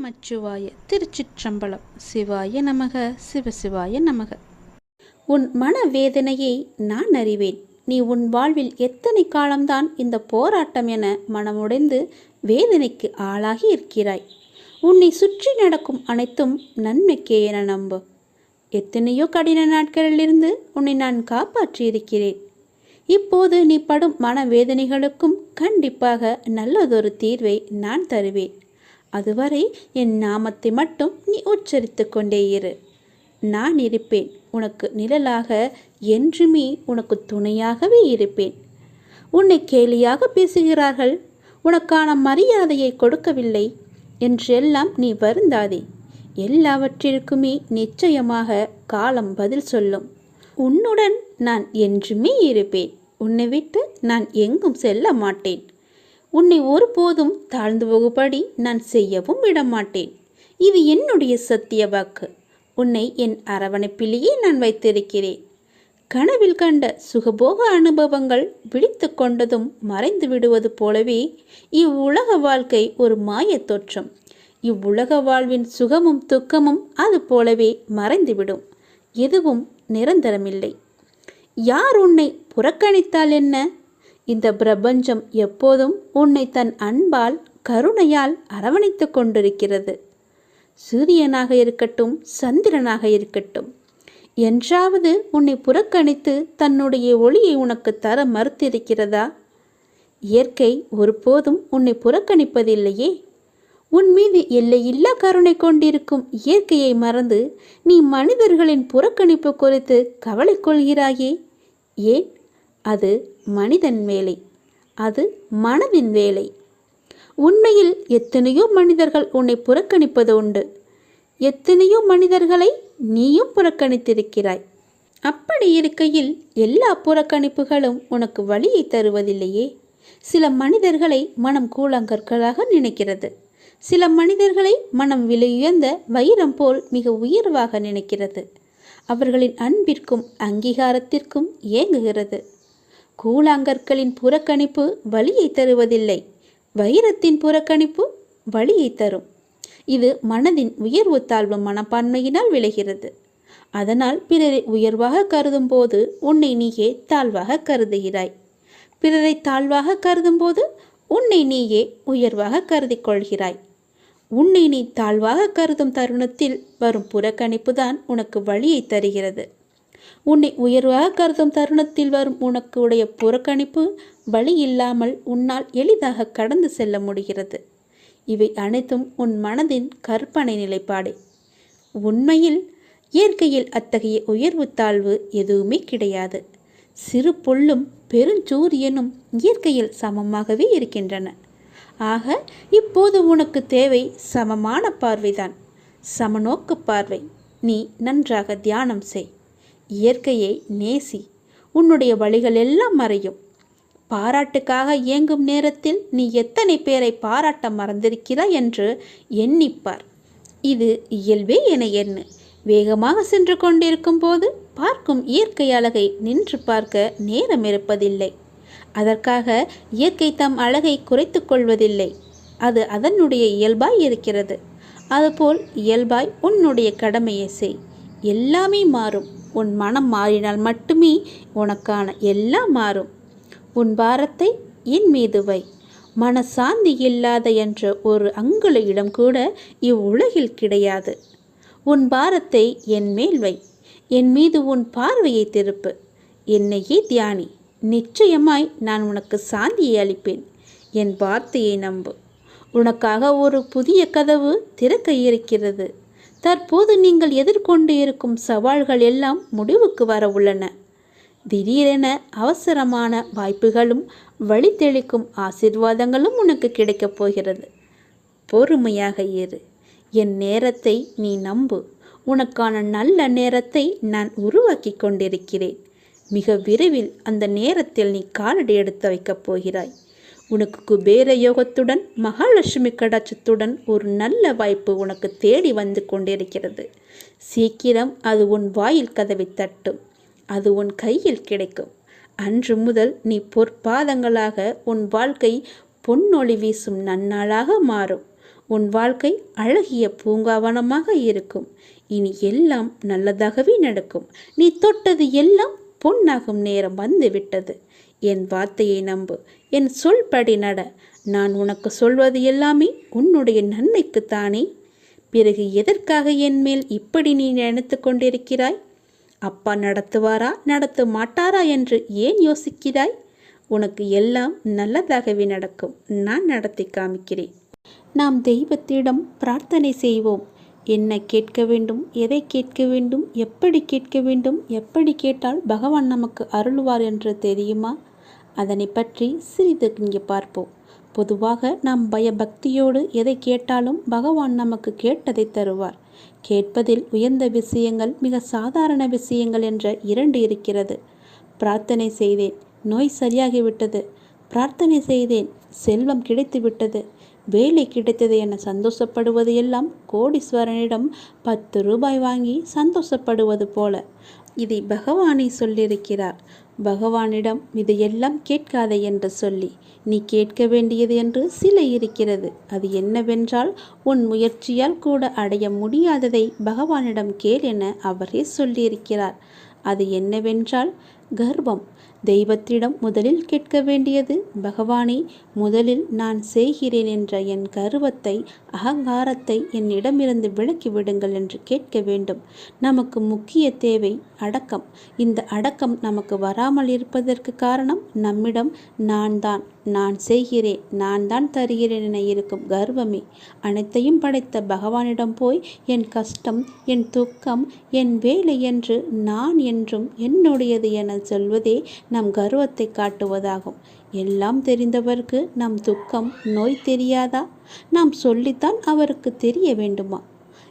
நமச்சிவாய திருச்சிற்றம்பலம். சிவாய நமக சிவசிவாய நமக. உன் மனவேதனையை நான் அறிவேன். நீ உன் வாழ்வில் எத்தனை காலம்தான் இந்த போராட்டம் என மனமுடைந்து வேதனைக்கு ஆளாகி இருக்கிறாய். உன்னை சுற்றி நடக்கும் அனைத்தும் நன்மைக்கே என நம்பு. எத்தனையோ கடின நாட்களிலிருந்து உன்னை நான் காப்பாற்றியிருக்கிறேன். இப்போது நீ படும் மனவேதனைகளுக்கும் கண்டிப்பாக நல்லதொரு தீர்வை நான் தருவேன். அதுவரை என் நாமத்தை மட்டும் நீ உச்சரித்து கொண்டே இரு. நான் இருப்பேன் உனக்கு நிழலாக என்றுமே உனக்கு துணையாகவே இருப்பேன். உன்னை கேலியாக பேசுகிறார்கள் உனக்கான மரியாதையை கொடுக்கவில்லை என்றெல்லாம் நீ வருந்தாதே. எல்லாவற்றிற்குமே நிச்சயமாக காலம் பதில் சொல்லும். உன்னுடன் நான் என்றுமே இருப்பேன் உன்னை விட்டு நான் எங்கும் செல்ல மாட்டேன். உன்னை ஒருபோதும் தாழ்ந்து போகும்படி நான் செய்யவும் விடமாட்டேன். இது என்னுடைய சத்திய வாக்கு. உன்னை என் அரவணைப்பிலேயே நான் வைத்திருக்கிறேன். கனவில் கண்ட சுகபோக அனுபவங்கள் விழித்து கொண்டதும் மறைந்து விடுவது போலவே இவ்வுலக வாழ்க்கை ஒரு மாயத் தோற்றம். இவ்வுலக வாழ்வின் சுகமும் துக்கமும் அது போலவே மறைந்துவிடும் எதுவும் நிரந்தரமில்லை. யார் உன்னை புறக்கணித்தால் என்ன? இந்த பிரபஞ்சம் எப்போதும் உன்னை தன் அன்பால் கருணையால் அரவணைத்து கொண்டிருக்கிறது. சூரியனாக இருக்கட்டும் சந்திரனாக இருக்கட்டும். என்றாவது உன்னை புறக்கணித்து தன்னுடைய ஒளியை உனக்கு தர மறுத்திருக்கிறதா? இயற்கை ஒருபோதும் உன்னை புறக்கணிப்பதில்லையே. உன் மீது எல்லையில்லா கருணை கொண்டிருக்கும் இயற்கையை மறந்து நீ மனிதர்களின் புறக்கணிப்பு குறித்து கவலை கொள்கிறாயே. ஏன் அது மனிதன் வேலை அது மனதின் வேலை. உண்மையில் எத்தனையோ மனிதர்கள் உன்னை புறக்கணிப்பது உண்டு. எத்தனையோ மனிதர்களை நீயும் புறக்கணித்திருக்கிறாய். அப்படி இருக்கையில் எல்லா புறக்கணிப்புகளும் உனக்கு வழியை தருவதில்லையே. சில மனிதர்களை மனம் கூழாங்கற்களாக நினைக்கிறது. சில மனிதர்களை மனம் விலையுயர்ந்த வைரம் போல் மிக உயர்வாக நினைக்கிறது. அவர்களின் அன்பிற்கும் அங்கீகாரத்திற்கும் ஏங்குகிறது. கூழாங்கற்களின் புறக்கணிப்பு வழியை தருவதில்லை. வைரத்தின் புறக்கணிப்பு வழியை தரும். இது மனதின் உயர்வு தாழ்வு மனப்பான்மையினால் விளைகிறது. அதனால் பிறரை உயர்வாக கருதும் போது உன்னை நீயே தாழ்வாக கருதுகிறாய். பிறரை தாழ்வாக கருதும் போது உன்னை நீயே உயர்வாக கருதி கொள்கிறாய் உன்னை நீ தாழ்வாக கருதும் தருணத்தில் வரும் புறக்கணிப்பு தான் உனக்கு வழியை தருகிறது. உன்னை உயர்வாக கருதும் தருணத்தில் வரும் உனக்கு உடைய புறக்கணிப்பு வழி இல்லாமல் உன்னால் எளிதாக கடந்து செல்ல முடிகிறது. இவை அனைத்தும் உன் மனதின் கற்பனை நிலைப்பாடே. உண்மையில் இயற்கையில் அத்தகைய உயர்வு தாழ்வு எதுவுமே கிடையாது. சிறு புல்லும் பெருஞ்சூரியனும் இயற்கையில் சமமாகவே இருக்கின்றன. ஆக இப்போது உனக்கு தேவை சமமான பார்வைதான். சமநோக்கு பார்வை. நீ நன்றாக தியானம் செய். இயற்கையை நேசி உன்னுடைய வழிகள் எல்லாம் மறையும். பாராட்டுக்காக இயங்கும் நேரத்தில் நீ எத்தனை பேரை பாராட்ட மறந்திருக்கிறாய் என்று எண்ணிப்பார். இது இயல்பே என எண்ணு. வேகமாக சென்று கொண்டிருக்கும் போது பார்க்கும் இயற்கை அழகை நின்று பார்க்க நேரம் இருப்பதில்லை. அதற்காக இயற்கை தம் அழகை குறைத்து கொள்வதில்லை. அது அதனுடைய இயல்பாய் இருக்கிறது. அதுபோல் இயல்பாய் உன்னுடைய கடமையை செய். எல்லாமே மாறும். உன் மனம் மாறினால் மட்டுமே உனக்கான எல்லாம் மாறும். உன் பாரத்தை என் மீது வை. மனசாந்தி இல்லாத என்ற ஒரு அங்குல இடம் கூட இவ்வுலகில் கிடையாது. உன் பாரத்தை என் மேல் வை. என் மீது உன் பார்வையை திருப்பு. என்னையே தியானி. நிச்சயமாய் நான் உனக்கு சாந்தியை அளிப்பேன். என் வார்த்தையை நம்பு. உனக்காக ஒரு புதிய கதவு திறக்க இருக்கிறது. தற்போது நீங்கள் எதிர்கொண்டு இருக்கும் சவால்கள் எல்லாம் முடிவுக்கு வர உள்ளன. திடீரென அவசரமான வாய்ப்புகளும் வழித்தெளிக்கும் ஆசிர்வாதங்களும் உனக்கு கிடைக்கப் போகிறது. பொறுமையாக இரு. என் நேரத்தை நீ நம்பு. உனக்கான நல்ல நேரத்தை நான் உருவாக்கி கொண்டிருக்கிறேன். மிக விரைவில் அந்த நேரத்தில் நீ காலடி எடுத்து வைக்கப் போகிறாய். உனக்கு குபேர யோகத்துடன் மகாலட்சுமி கடாட்சத்துடன் ஒரு நல்ல வாய்ப்பு உனக்கு தேடி வந்து கொண்டிருக்கிறது. சீக்கிரம் அது உன் வாயில் கதவை தட்டும். அது உன் கையில் கிடைக்கும். அன்று முதல் நீ பொற்பாதங்களாக உன் வாழ்க்கை பொன்னொளி வீசும் நன்னாளாக மாறும். உன் வாழ்க்கை அழகிய பூங்காவனமாக இருக்கும். இனி எல்லாம் நல்லதாகவே நடக்கும். நீ தொட்டது எல்லாம் பொன்னாகும் நேரம் வந்து விட்டது. என் வார்த்தையை நம்பு என் சொல்படி நட. நான் உனக்கு சொல்வது எல்லாமே உன்னுடைய நன்மைக்குத்தானே. பிறகு எதற்காக என் மேல் இப்படி நீ நினைத்து கொண்டிருக்கிறாய்? அப்பா நடத்துவாரா நடத்த மாட்டாரா என்று ஏன் யோசிக்கிறாய்? உனக்கு எல்லாம் நல்லதாகவே நடக்கும் நான் நடத்தி காமிக்கிறேன். நாம் தெய்வத்திடம் பிரார்த்தனை செய்வோம். என்ன கேட்க வேண்டும் எதை கேட்க வேண்டும் எப்படி கேட்க வேண்டும் எப்படி கேட்டால் பகவான் நமக்கு அருள்வார் என்று தெரியுமா? அதனை பற்றி சிறிது இங்கே பார்ப்போம். பொதுவாக நாம் பயபக்தியோடு எதை கேட்டாலும் பகவான் நமக்கு கேட்டதை தருவார். கேட்பதில் உயர்ந்த விஷயங்கள் மிக சாதாரண விஷயங்கள் என்ற இரண்டு இருக்கிறது. பிரார்த்தனை செய்தேன் நோய் சரியாகிவிட்டது. பிரார்த்தனை செய்தேன் செல்வம் கிடைத்து விட்டது வேலை கிடைத்தது என சந்தோஷப்படுவது எல்லாம் கோடீஸ்வரனிடம் பத்து ரூபாய் வாங்கி சந்தோஷப்படுவது போல. இதை பகவானை சொல்லியிருக்கிறார். பகவானிடம் இதையெல்லாம் கேட்காதே என்று சொல்லி நீ கேட்க வேண்டியது என்று சில இருக்கிறது. அது என்னவென்றால் உன் முயற்சியால் கூட அடைய முடியாததை பகவானிடம் கேள் என அவரே சொல்லியிருக்கிறார். அது என்னவென்றால் கர்வம் தெய்வத்திடம் முதலில் கேட்க வேண்டியது பகவானே முதலில் நான் செய்கிறேன் என்ற என் கர்வத்தை அகங்காரத்தை என்னிடமிருந்து விலக்கி விடுங்கள் என்று கேட்க வேண்டும். நமக்கு முக்கிய தேவை அடக்கம். இந்த அடக்கம் நமக்கு வராமல் இருப்பதற்கு காரணம் நம்மிடம் நான் தான். நான் செய்கிறேன் நான் தான் தருகிறேன் என இருக்கும் கர்வமே. அனைத்தையும் படைத்த பகவானிடம் போய் என் கஷ்டம் என் துக்கம் என் வேலை என்று நான் என்றும் என்னுடையது என சொல்வதே நம் கர்வத்தை காட்டுவதாகும். எல்லாம் தெரிந்தவருக்கு நம் துக்கம் நோய் தெரியாதா? நாம் சொல்லித்தான் அவருக்கு தெரிய வேண்டுமா?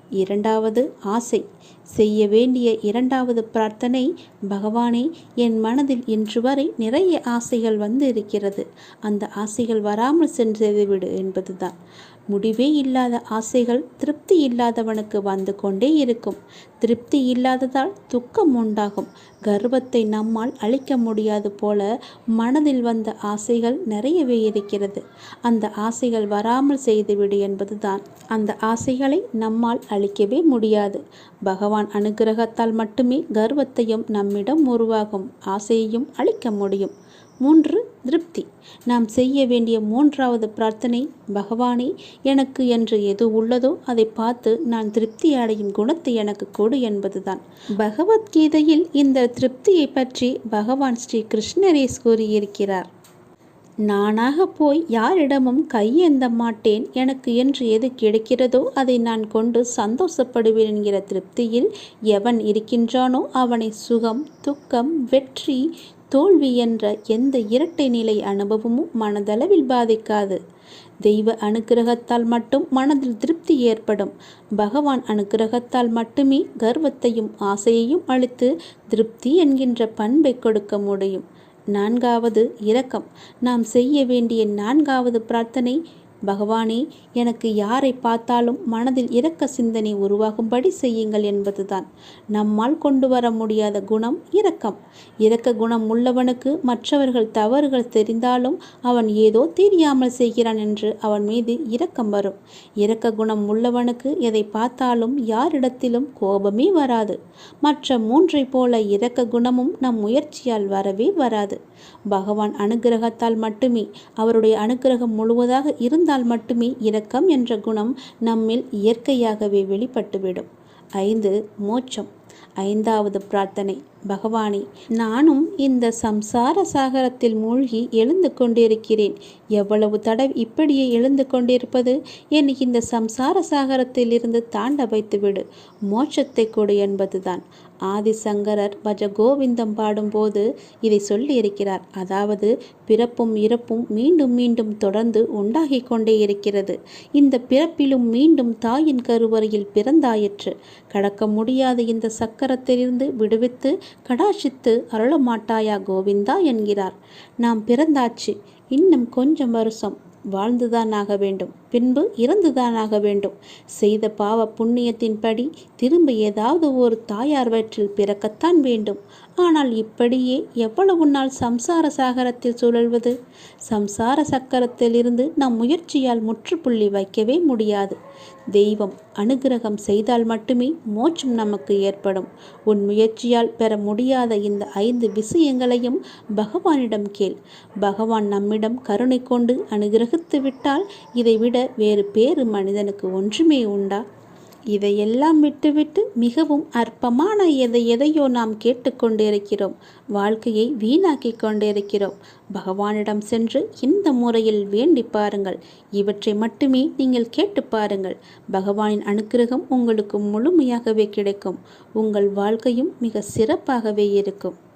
இரண்டாவது ஆசை. செய்ய வேண்டிய இரண்டாவது பிரார்த்தனை பகவானே என் மனதில் இன்று வரை நிறைய ஆசைகள் வந்து இருக்கிறது. அந்த ஆசைகள் வராமல் சென்றுவிடு என்பதுதான். முடிவே இல்லாத ஆசைகள் திருப்தி இல்லாதவனுக்கு வந்து கொண்டே இருக்கும். திருப்தி இல்லாததால் துக்கம் உண்டாகும். கர்வத்தை நம்மால் அழிக்க முடியாது போல மனதில் வந்த ஆசைகள் நிறையவே இருக்கிறது. அந்த ஆசைகள் வராமல் செய்துவிடு என்பதுதான். அந்த ஆசைகளை நம்மால் அழிக்கவே முடியாது. பகவான் அனுகிரகத்தால் மட்டுமே கர்வத்தையும் நம்மிடம் உருவாகும். ஆசையையும் அழிக்க முடியும். மூன்று திருப்தி. நாம் செய்ய வேண்டிய மூன்றாவது பிரார்த்தனை பகவானே எனக்கு என்று எது உள்ளதோ அதை பார்த்து நான் திருப்தி அடையும் குணத்தை எனக்கு கொடு என்பதுதான். பகவத்கீதையில் இந்த திருப்தியை பற்றி பகவான் ஸ்ரீ கிருஷ்ணரேஸ் கூறியிருக்கிறார். நானாக போய் யாரிடமும் கையேந்த மாட்டேன். எனக்கு என்று எது கிடைக்கிறதோ அதை நான் கொண்டு சந்தோஷப்படுவேன் என்கிற திருப்தியில் எவன் இருக்கின்றானோ அவனை சுகம் துக்கம் வெற்றி தோல்வி என்ற எந்த இரட்டை நிலை அனுபவமும் மனதளவில் பாதிக்காது. தெய்வ அனுக்கிரகத்தால் மட்டும் மனதில் திருப்தி ஏற்படும். பகவான் அனுக்கிரகத்தால் மட்டுமே கர்வத்தையும் ஆசையையும் அளித்து திருப்தி என்கின்ற பண்பை கொடுக்க முடியும். நான்காவது இரக்கம். நாம் செய்ய வேண்டிய நான்காவது பிரார்த்தனை பகவானே எனக்கு யாரை பார்த்தாலும் மனதில் இரக்க சிந்தனை உருவாகும்படி செய்யுங்கள் என்பதுதான். நம்மால் கொண்டு வர முடியாத குணம் இரக்கம். இரக்க குணம் உள்ளவனுக்கு மற்றவர்கள் தவறுகள் தெரிந்தாலும் அவன் ஏதோ தெரியாமல் செய்கிறான் என்று அவன் மீது இரக்கம் வரும். இரக்க குணம் உள்ளவனுக்கு எதை பார்த்தாலும் யாரிடத்திலும் கோபமே வராது. மற்ற மூன்றை போல இரக்க குணமும் நம் முயற்சியால் வரவே வராது. பகவான் அனுகிரகத்தால் மட்டுமே அவருடைய அனுகிரகம் முழுவதாக இருந்தால் மட்டுமே இரக்கம் என்ற குணம் நம்மில் இயற்கையாகவே வெளிப்பட்டுவிடும். ஐந்து மோட்சம். ஐந்தாவது பிரார்த்தனை. பகவானே நானும் இந்த சம்சார சாகரத்தில் மூழ்கி எழுந்து கொண்டிருக்கிறேன். எவ்வளவு தடவை இப்படியே எழுந்து கொண்டிருப்பது? என்னை இந்த சம்சார சாகரத்தில் இருந்து தாண்ட வைத்துவிடு. மோட்சத்தை கொடு என்பதுதான். ஆதிசங்கரர் பஜ கோவிந்தம் பாடும்போது இதை சொல்லியிருக்கிறார். அதாவது பிறப்பும் இறப்பும் மீண்டும் மீண்டும் தொடர்ந்து உண்டாகிக் கொண்டே இருக்கிறது. இந்த பிறப்பிலும் மீண்டும் தாயின் கருவறையில் பிறந்தாயிற்று. கடக்க முடியாத இந்த சக்கரத்திலிருந்து விடுவித்து கடாட்சித்து அருளமாட்டாயா கோவிந்தா என்கிறார். நாம் பிறந்தாச்சு இன்னும் கொஞ்சம் வருஷம் வாழ்ந்துதான் ஆக வேண்டும். பின்பு இறந்துதான் ஆக வேண்டும். செய்த பாவ புண்ணியத்தின்படி திரும்ப ஏதாவது ஒரு தாயார் வயிற்றில் பிறக்கத்தான் வேண்டும். ஆனால் இப்படியே எவ்வளவு நாள் சம்சார சாகரத்தில் சுழல்வது? சம்சார சக்கரத்திலிருந்து நம் முயற்சியால் முற்றுப்புள்ளி வைக்கவே முடியாது. தெய்வம் அனுகிரகம் செய்தால் மட்டுமே மோட்சம் நமக்கு ஏற்படும். உன் முயற்சியால் பெற முடியாத இந்த ஐந்து விஷயங்களையும் பகவானிடம் கேள். பகவான் நம்மிடம் கருணை கொண்டு அனுகிரகித்து விட்டால் இதைவிட வேறு பேறு மனிதனுக்கு ஒன்றுமே உண்டா? இதையெல்லாம் விட்டுவிட்டு மிகவும் அற்பமான எதை எதையோ நாம் கேட்டுக்கொண்டிருக்கிறோம். வாழ்க்கையை வீணாக்கி கொண்டிருக்கிறோம். பகவானிடம் சென்று இந்த முறையில் வேண்டி பாருங்கள். இவற்றை மட்டுமே நீங்கள் கேட்டு பாருங்கள். பகவானின் அனுக்கிரகம் உங்களுக்கு முழுமையாகவே கிடைக்கும். உங்கள் வாழ்க்கையும் மிக சிறப்பாகவே இருக்கும்.